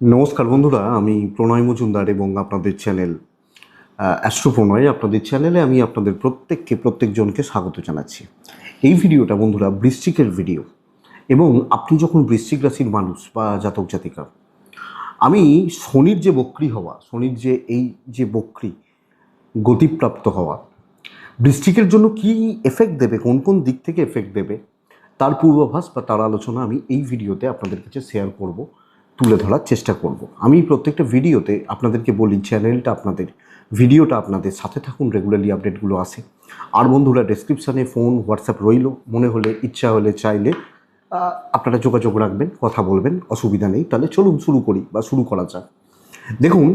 নমস্কার বন্ধুরা, আমি প্রণয় মজুমদার এবং আপনাদের চ্যানেল অ্যাস্ট্রো প্রণয় আপনাদের চ্যানেলে আমি আপনাদের প্রত্যেককে, প্রত্যেকজনকে স্বাগত জানাচ্ছি। এই ভিডিওটা বন্ধুরা বৃশ্চিকের ভিডিও এবং আপনি যখন বৃশ্চিক রাশির মানুষ বা জাতক জাতিকা, আমি শনির যে বক্রি হওয়া, শনির যে এই যে বক্রি গতিপ্রাপ্ত হওয়া বৃষ্টিকের জন্য কি এফেক্ট দেবে, কোন কোন দিক থেকে এফেক্ট দেবে, তার পূর্বাভাস বা তার আলোচনা আমি এই ভিডিওতে আপনাদের কাছে শেয়ার করব। তুলে ধরার চেষ্টা করব। আমি প্রত্যেকটা ভিডিওতে আপনাদেরকে বলি, চ্যানেলটা আপনাদের, ভিডিওটা আপনাদের সাথে থাকুন রেগুলারলি আপডেটগুলো আসে। আর বন্ধুরা ডেসক্রিপশানে ফোন হোয়াটসঅ্যাপ রইল। মনে হলে, ইচ্ছা হলে, চাইলে আপনারা যোগাযোগ রাখবেন, কথা বলবেন, অসুবিধা নেই। তাহলে চলুন শুরু করি বা শুরু করা যাক। দেখুন,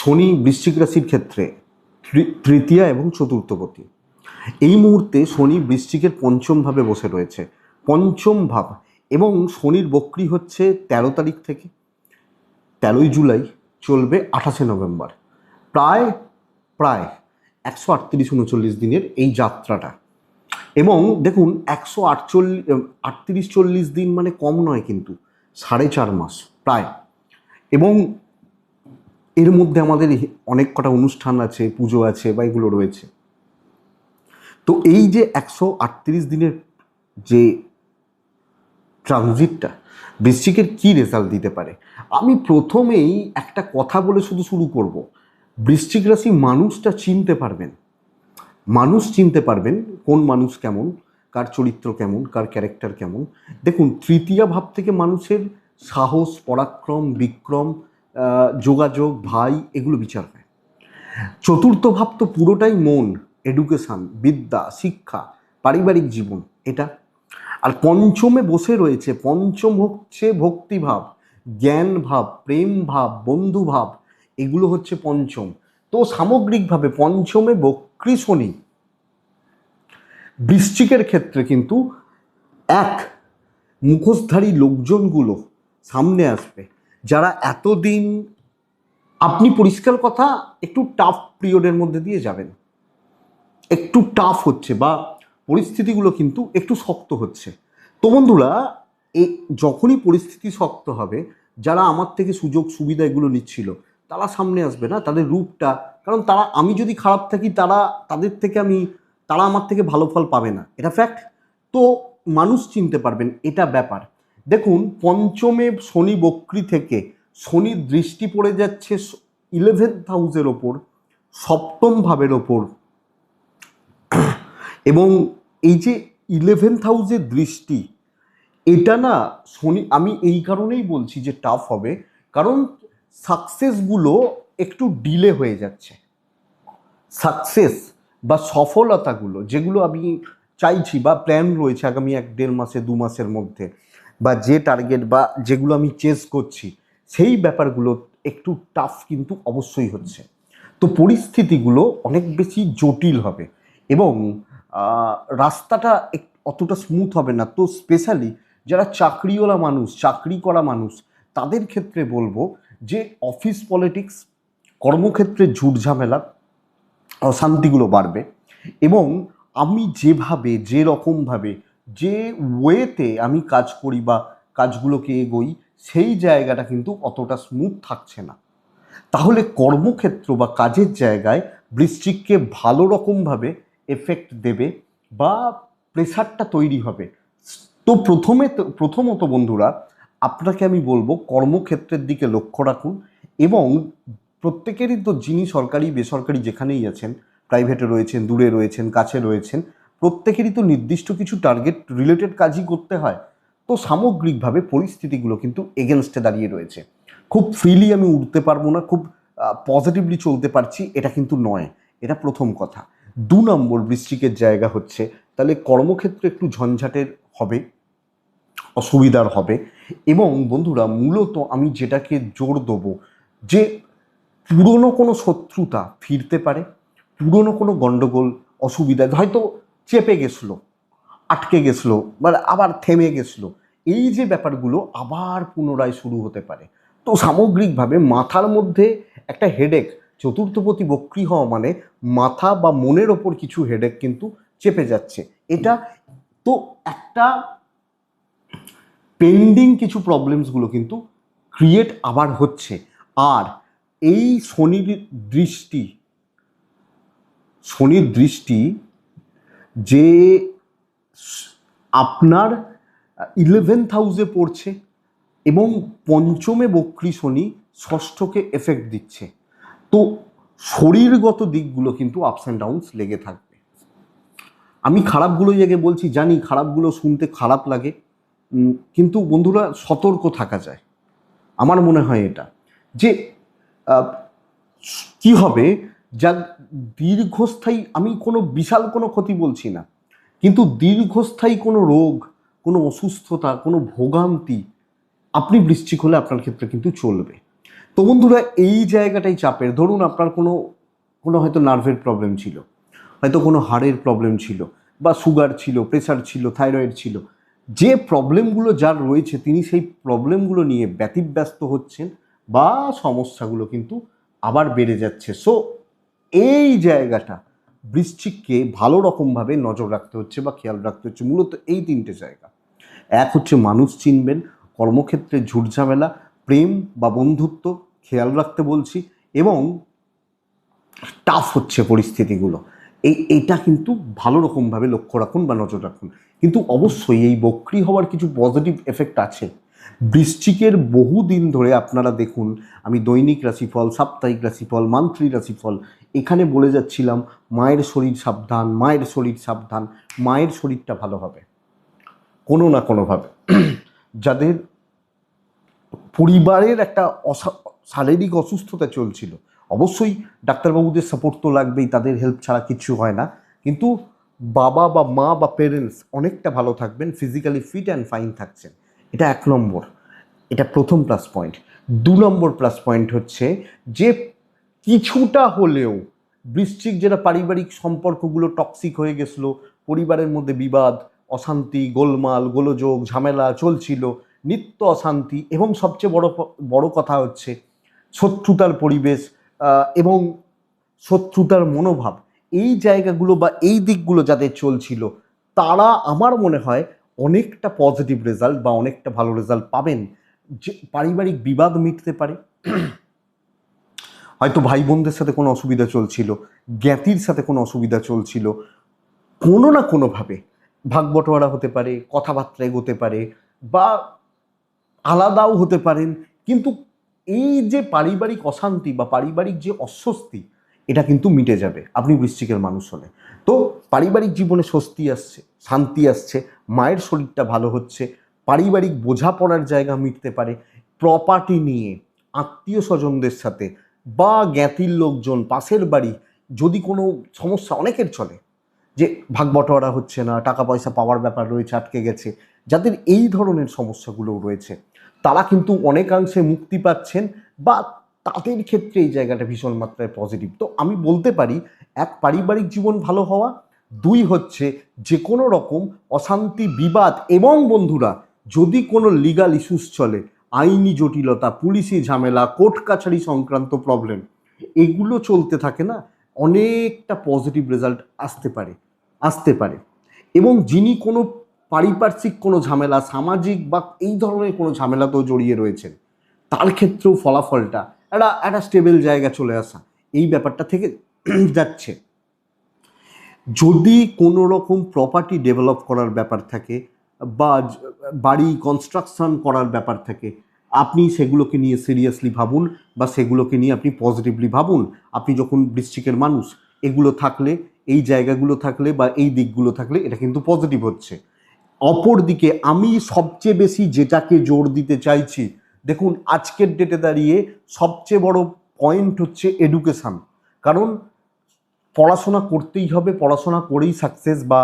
শনি বৃশ্চিক রাশির ক্ষেত্রে তৃতীয়া এবং চতুর্থপতি। এই মুহূর্তে শনি বৃশ্চিকের পঞ্চম ভাবে বসে রয়েছে। পঞ্চম ভাব এবং শনির বক্রি হচ্ছে তেরো তারিখ থেকে তেরোই জুলাই চলবে আঠাশে নভেম্বর। প্রায় প্রায় একশো আটত্রিশ উনচল্লিশ দিনের এই যাত্রাটা। এবং দেখুন, একশো আটচল্লিশ আটত্রিশ চল্লিশ দিন মানে কম নয় কিন্তু, সাড়ে চার মাস, প্রায়। এবং এর মধ্যে আমাদের অনেক কটা অনুষ্ঠান আছে, পুজো আছে বা এগুলো রয়েছে। তো এই যে একশো আটত্রিশ দিনের যে ট্রানজিটটা বৃশ্চিকের কি রেজাল্ট দিতে পারে? আমি প্রথমেই একটা কথা বলে শুধু শুরু করব। বৃশ্চিক রাশি মানুষটা চিনতে পারবেন। মানুষ চিনতে পারবেন কোন মানুষ কেমন, কার চরিত্র কেমন, কার ক্যারেক্টার কেমন। দেখুন, তৃতীয় ভাব থেকে মানুষের সাহস, পরাক্রম, বিক্রম যোগাযোগ, ভাই, এগুলো বিচার হয়। চতুর্থ ভাব তো পুরোটাই মন এডুকেশন বিদ্যা, শিক্ষা, পারিবারিক জীবন, এটা আর পঞ্চমে বসে রয়েছে, পঞ্চম হচ্ছে ভক্তিভাব জ্ঞান ভাব প্রেম ভাব বন্ধু ভাব এগুলো হচ্ছে পঞ্চম। তো সামগ্রিকভাবে পঞ্চমে বক্রী শনি। বৃশ্চিকের ক্ষেত্রে কিন্তু এক, মুখোশধারী লোকজনগুলো সামনে আসবে, যারা এতদিন, আপনি পরিষ্কার কথা, একটু টাফ পিরিয়ডের মধ্যে দিয়ে যাবেন। একটু টাফ হচ্ছে বা পরিস্থিতিগুলো কিন্তু একটু শক্ত হচ্ছে। তো বন্ধুরা এই যখনই পরিস্থিতি শক্ত হবে, যারা আমার থেকে সুযোগ সুবিধা এগুলো নিচ্ছিল, তারা সামনে আসবে না, তাদের রূপটা। কারণ তারা, আমি যদি খারাপ থাকি, তারা, তাদের থেকে আমি, তারা আমার থেকে ভালো ফল পাবে না। এটা ফ্যাক্ট তো মানুষ চিনতে পারবেন, এটা ব্যাপার। দেখুন, পঞ্চমে শনি বক্রি থেকে শনির দৃষ্টি পড়ে যাচ্ছে ইলেভেন্থ হাউসের ওপর, সপ্তম ভাবের ওপর। এবং এই যে ইলেভেন্থ হাউসের দৃষ্টি, এটা না শনি, আমি এই কারণেই বলছি যে টাফ হবে। কারণ সাকসেসগুলো একটু ডিলে হয়ে যাচ্ছে। সাকসেস বা সফলতাগুলো যেগুলো আমি চাইছি বা প্ল্যান রয়েছে আগামী এক দেড় মাসে, দু মাসের মধ্যে, বা যে টার্গেট বা যেগুলো আমি চেস করছি, সেই ব্যাপারগুলো একটু টাফ কিন্তু অবশ্যই হচ্ছে। তো পরিস্থিতিগুলো অনেক বেশি জটিল হবে এবং রাস্তাটা অতটা স্মুথ হবে না। তো স্পেশালি যারা চাকরিওয়ালা মানুষ, চাকরি করা মানুষ, তাদের ক্ষেত্রে বলব যে অফিস পলিটিক্স কর্মক্ষেত্রে ঝুট ঝামেলা, অশান্তিগুলো বাড়বে এবং আমি যেভাবে যে রকমভাবে যে ওয়েতে আমি কাজ করি বা কাজগুলোকে এগোই, সেই জায়গাটা কিন্তু অতটা স্মুথ থাকছে না। তাহলে কর্মক্ষেত্র বা কাজের জায়গায় বৃশ্চিককে ভালো রকমভাবে এফেক্ট দেবে বা প্রেশারটা তৈরি হবে। তো প্রথমে প্রথমত বন্ধুরা, আপনাকে আমি বলব কর্মক্ষেত্রের দিকে লক্ষ্য রাখুন এবং প্রত্যেকেরই তো যিনি সরকারি, বেসরকারি যেখানেই আছেন প্রাইভেটে রয়েছেন, দূরে রয়েছেন, কাছে রয়েছেন, প্রত্যেকেরই তো নির্দিষ্ট কিছু টার্গেট রিলেটেড কাজই করতে হয়। তো সামগ্রিকভাবে পরিস্থিতিগুলো কিন্তু এগেনস্টে দাঁড়িয়ে রয়েছে। খুব ফ্রিলি আমি উঠতে পারব না, খুব পজিটিভলি চলতে পারছি, এটা কিন্তু নয়। এটা প্রথম কথা। দু নম্বর বৃশ্চিকের জায়গা হচ্ছে, তাহলে কর্মক্ষেত্রে একটু ঝঞ্ঝাটের হবে, অসুবিধার হবে। এবং বন্ধুরা, মূলত আমি যেটাকে জোর দেবো, যে পুরনো কোনো শত্রুতা ফিরতে পারে, পুরনো কোনো গণ্ডগোল অসুবিধা, হয়তো চেপে গেছিল, আটকে গেছিল, বা আবার থেমে গেছিল, এই যে ব্যাপারগুলো আবার পুনরায় শুরু হতে পারে। তো সামগ্রিকভাবে মাথার মধ্যে একটা হেডেক চতুর্থপতি বক্রী হওয়া মানে মাথা বা মনের ওপর কিছু হেডেক কিন্তু চেপে যাচ্ছে। এটা তো একটা পেন্ডিং কিছু প্রবলেমসগুলো কিন্তু ক্রিয়েট আবার হচ্ছে। আর এই শনির দৃষ্টি শনির দৃষ্টি যে আপনার ইলেভেন্থ হাউসে পড়ছে এবং পঞ্চমে বক্রী শনি ষষ্ঠকে এফেক্ট দিচ্ছে। তো শরীরগত দিকগুলো কিন্তু আপস অ্যান্ড ডাউনস লেগে থাকবে। আমি খারাপগুলো জায়গায় বলছি, জানি খারাপগুলো শুনতে খারাপ লাগে কিন্তু বন্ধুরা সতর্ক থাকা যায়। আমার মনে হয় এটা। যে কি হবে, যা দীর্ঘস্থায়ী, আমি কোনো বিশাল কোনো ক্ষতি বলছি না, কিন্তু দীর্ঘস্থায়ী কোনো রোগ, কোনো অসুস্থতা, কোনো ভোগান্তি, আপনি বৃশ্চিক হলে আপনার ক্ষেত্রে কিন্তু চলবে। তো বন্ধুরা, এই জায়গাটাই চাপের। ধরুন আপনার কোনো কোনো হয়তো নার্ভের প্রবলেম ছিল, হয়তো কোনো হাড়ের প্রবলেম ছিল, বা সুগার ছিল প্রেশার ছিল থাইরয়েড ছিল। যে প্রবলেমগুলো যার রয়েছে, তিনি সেই প্রবলেমগুলো নিয়ে ব্যতিব্যস্ত হচ্ছেন, বা সমস্যাগুলো কিন্তু আবার বেড়ে যাচ্ছে। সো এই জায়গাটা বৃশ্চিককে ভালো রকমভাবে নজর রাখতে হচ্ছে, বা খেয়াল রাখতে হচ্ছে, মূলত এই তিনটে জায়গা। এক হচ্ছে মানুষ চিনবেন, কর্মক্ষেত্রে ঝুটঝামেলা, প্রেম বা বন্ধুত্ব খেয়াল রাখতে বলছি এবং টাফ হচ্ছে পরিস্থিতিগুলো। এই এটা কিন্তু ভালো রকমভাবে লক্ষ্য রাখুন বা নজর রাখুন। কিন্তু অবশ্যই এই বক্রি হওয়ার কিছু পজিটিভ এফেক্ট আছে। বৃশ্চিকের বহু দিন ধরে আপনারা দেখুন, আমি দৈনিক রাশিফল, সাপ্তাহিক রাশিফল, মান্থলি রাশিফল, এখানে বলে যাচ্ছিলাম, মায়ের শরীর সাবধান, মায়ের শরীর সাবধান, মায়ের শরীরটা ভালো হবে। কোনো না কোনোভাবে। যাদের পরিবারের একটা অসা- শারীরিক অসুস্থতা চলছিল। অবশ্যই ডাক্তারবাবুদের সাপোর্ট তো লাগবেই, তাদের হেল্প ছাড়া কিছু হয় না। কিন্তু বাবা বা মা বা পেরেন্টস অনেকটা ভালো থাকবেন ফিজিক্যালি ফিট অ্যান্ড ফাইন থাকছেন। এটা এক নম্বর। এটা প্রথম প্লাস পয়েন্ট দু নম্বর প্লাস পয়েন্ট হচ্ছে যে কিছুটা হলেও বৃশ্চিক যেটা পারিবারিক সম্পর্কগুলো টক্সিক হয়ে গেছিল, পরিবারের মধ্যে বিবাদ, অশান্তি, গোলমাল, গোলযোগ, ঝামেলা চলছিল, নিত্য অশান্তি এবং সবচেয়ে বড় বড় কথা হচ্ছে শত্রুতার পরিবেশ এবং শত্রুতার মনোভাব, এই জায়গাগুলো বা এই দিকগুলো যাদের চলছিল, তারা আমার মনে হয় অনেকটা পজিটিভ রেজাল্ট বা অনেকটা ভালো রেজাল্ট পাবেন। যে পারিবারিক বিবাদ মিটতে পারে। হয়তো ভাই বোনদের সাথে কোনো অসুবিধা চলছিল, জ্ঞাতির সাথে কোনো অসুবিধা চলছিল, কোনো না কোনোভাবে ভাগ বটোয়ারা হতে পারে, কথাবার্তা এগোতে পারে বা আলাদাও হতে পারেন, কিন্তু এই যে পারিবারিক অশান্তি বা পারিবারিক যে অস্বস্তি, এটা কিন্তু মিটে যাবে। আপনি বৃশ্চিকের মানুষ হলে। তো পারিবারিক জীবনে স্বস্তি আসছে, শান্তি আসছে, মায়ের শরীরটা ভালো হচ্ছে, পারিবারিক বোঝাপড়ার জায়গা মিটতে পারে প্রপার্টি নিয়ে আত্মীয় স্বজনদের সাথে বা জ্ঞাতির লোকজন, পাশের বাড়ি যদি কোনো সমস্যা অনেকের চলে, যে ভাগ বটোয়ারা হচ্ছে না, টাকা পয়সা পাওয়ার ব্যাপার রয়েছে, আটকে গেছে, যাদের এই ধরনের সমস্যাগুলো রয়েছে তারা কিন্তু অনেকাংশে মুক্তি পাচ্ছেন বা তাদের ক্ষেত্রে এই জায়গাটা ভীষণ মাত্রায় পজিটিভ তো আমি বলতে পারি, এক পারিবারিক জীবন ভালো হওয়া, দুই হচ্ছে যে কোনো রকম অশান্তি, বিবাদ এবং বন্ধুরা যদি কোনো লিগাল ইস্যুস চলে, আইনি জটিলতা, পুলিশি ঝামেলা, কোর্ট কাছারি সংক্রান্ত প্রবলেম এগুলো চলতে থাকে না, অনেকটা পজিটিভ রেজাল্ট আসতে পারে আসতে পারে। এবং যিনি কোনো পারিপার্শ্বিক কোনো ঝামেলা, সামাজিক বা এই ধরনের কোনো ঝামেলাতেও জড়িয়ে রয়েছেন। তার ক্ষেত্রেও ফলাফলটা একটা একটা স্টেবল জায়গা চলে আসা, এই ব্যাপারটা থেকে যাচ্ছে। যদি কোনো রকম প্রপার্টি ডেভেলপ করার ব্যাপার থাকে বা বাড়ি কনস্ট্রাকশন করার ব্যাপার থাকে, আপনি সেগুলোকে নিয়ে সিরিয়াসলি ভাবুন বা সেগুলোকে নিয়ে আপনি পজিটিভলি ভাবুন। আপনি যখন বৃশ্চিকের মানুষ, এগুলো থাকলে, এই জায়গাগুলো থাকলে বা এই দিকগুলো থাকলে এটা কিন্তু পজিটিভ হচ্ছে। অপরদিকে আমি সবচেয়ে বেশি যেটাকে জোর দিতে চাইছি, দেখুন আজকের ডেটে দাঁড়িয়ে সবচেয়ে বড় পয়েন্ট হচ্ছে এডুকেশান কারণ পড়াশোনা করতেই হবে, পড়াশোনা করেই সাকসেস বা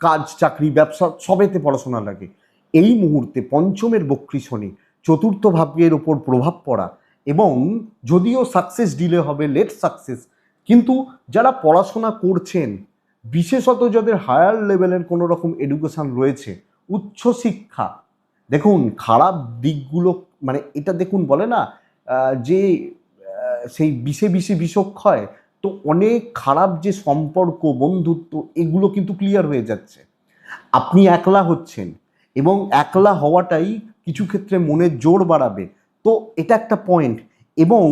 কাজ, চাকরি, ব্যবসা সবেতে পড়াশোনা লাগে। এই মুহূর্তে পঞ্চমের বক্রী শনি, চতুর্থ ভাগ্যের ওপর প্রভাব পড়া এবং যদিও সাকসেস ডিলে হবে লেট সাকসেস কিন্তু যারা পড়াশোনা করছেন বিশেষত যাদের হায়ার লেভেলের কোনো রকম এডুকেশন রয়েছে উচ্চশিক্ষা দেখুন খারাপ দিকগুলো মানে এটা দেখুন বলে না যে সেই বিষে বিষে বিষক্ষয় তো অনেক খারাপ যে সম্পর্ক, বন্ধুত্ব, এগুলো কিন্তু ক্লিয়ার হয়ে যাচ্ছে। আপনি একলা হচ্ছেন এবং একলা হওয়াটাই কিছু ক্ষেত্রে মনে জোর বাড়াবে। তো এটা একটা পয়েন্ট এবং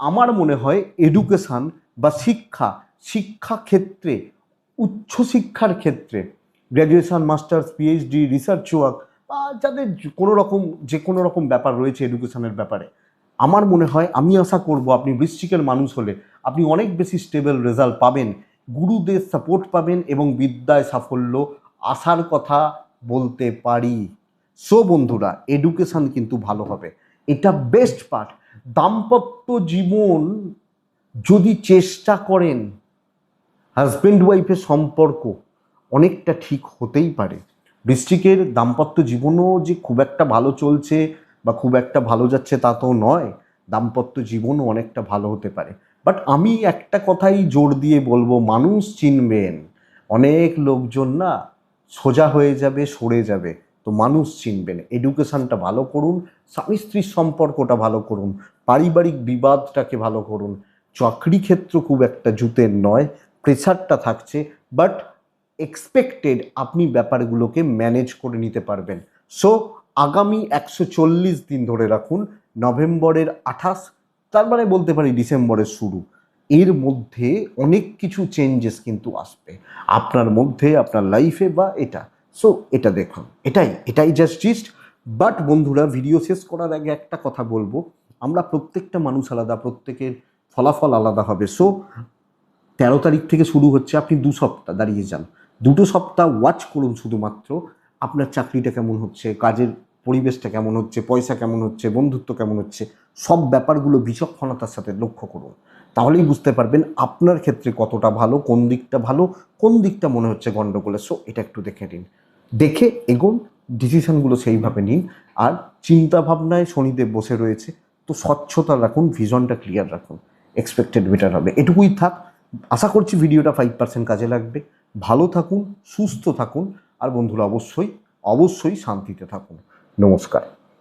আমার মনে হয় এডুকেশান বা শিক্ষা শিক্ষা ক্ষেত্রে উচ্চশিক্ষার ক্ষেত্রে graduation masters PhD research work বা যাদের কোনো রকম যে কোনো রকম ব্যাপার রয়েছে এডুকেশনের ব্যাপারে, আমার মনে হয়, আমি আশা করব আপনি বৃশ্চিকের মানুষ হলে, আপনি অনেক বেশি স্টেবল রেজাল্ট পাবেন, গুরুদের সাপোর্ট পাবেন এবং বিদ্যায় সাফল্য আসার কথা বলতে পারি। সো বন্ধুরা এডুকেশন কিন্তু ভালো হবে। এটা বেস্ট পার্ট দাম্পত্য জীবন যদি চেষ্টা করেন হাজব্যান্ড ওয়াইফের সম্পর্ক অনেকটা ঠিক হতেই পারে। বৃষ্টিকের দাম্পত্য জীবনও যে খুব একটা ভালো চলছে বা খুব একটা ভালো যাচ্ছে তা তো নয়, দাম্পত্য জীবনও অনেকটা ভালো হতে পারে। বাট আমি একটা কথাই জোর দিয়ে বলব, মানুষ চিনবেন। অনেক লোকজন না সোজা হয়ে যাবে, সরে যাবে। তো মানুষ চিনবেন। এডুকেশনটা ভালো করুন, স্বামী স্ত্রীর সম্পর্কটা ভালো করুন, পারিবারিক বিবাদটাকে ভালো করুন। চাকরি ক্ষেত্র খুব একটা জুতের নয় প্রেশারটা থাকছে বাট এক্সপেক্টেড আপনি ব্যাপারগুলোকে ম্যানেজ করে নিতে পারবেন। সো আগামী একশো চল্লিশ দিন ধরে রাখুন, নভেম্বরের আঠাশ তার মানে বলতে পারি ডিসেম্বরের শুরু। এর মধ্যে অনেক কিছু চেঞ্জেস কিন্তু আসবে। আপনার মধ্যে, আপনার লাইফে বা এটা। সো এটা দেখুন। এটাই এটাই জাস্ট জিস্ট বাট বন্ধুরা ভিডিও শেষ করার আগে একটা কথা বলব। আমরা প্রত্যেকটা মানুষ আলাদা, প্রত্যেকের ফলাফল আলাদা হবে। সো তেরো তারিখ থেকে শুরু হচ্ছে, আপনি দু সপ্তাহ দাঁড়িয়ে যান। দুটো সপ্তাহ ওয়াচ করুন শুধুমাত্র, আপনার চাকরিটা কেমন হচ্ছে, কাজের পরিবেশটা কেমন হচ্ছে, পয়সা কেমন হচ্ছে, বন্ধুত্ব কেমন হচ্ছে, সব ব্যাপারগুলো বিচক্ষণতার সাথে লক্ষ্য করুন। তাহলেই বুঝতে পারবেন আপনার ক্ষেত্রে কতটা ভালো, কোন দিকটা ভালো, কোন দিকটা মনে হচ্ছে গণ্ডগোলের। সো এটা একটু দেখে নিন। দেখে এগোন ডিসিশনগুলো সেইভাবে নিন। আর চিন্তা ভাবনায় শনিদেব বসে রয়েছে, তো স্বচ্ছতা রাখুন ভিশনটা ক্লিয়ার রাখুন। এক্সপেক্টেড বেটার হবে। এটুকুই থাক আশা করছি ভিডিওটা ফাইভ পার্সেন্ট কাজে লাগবে। ভালো থাকুন, সুস্থ থাকুন, আর বন্ধুরা অবশ্যই অবশ্যই শান্তিতে থাকুন। নমস্কার।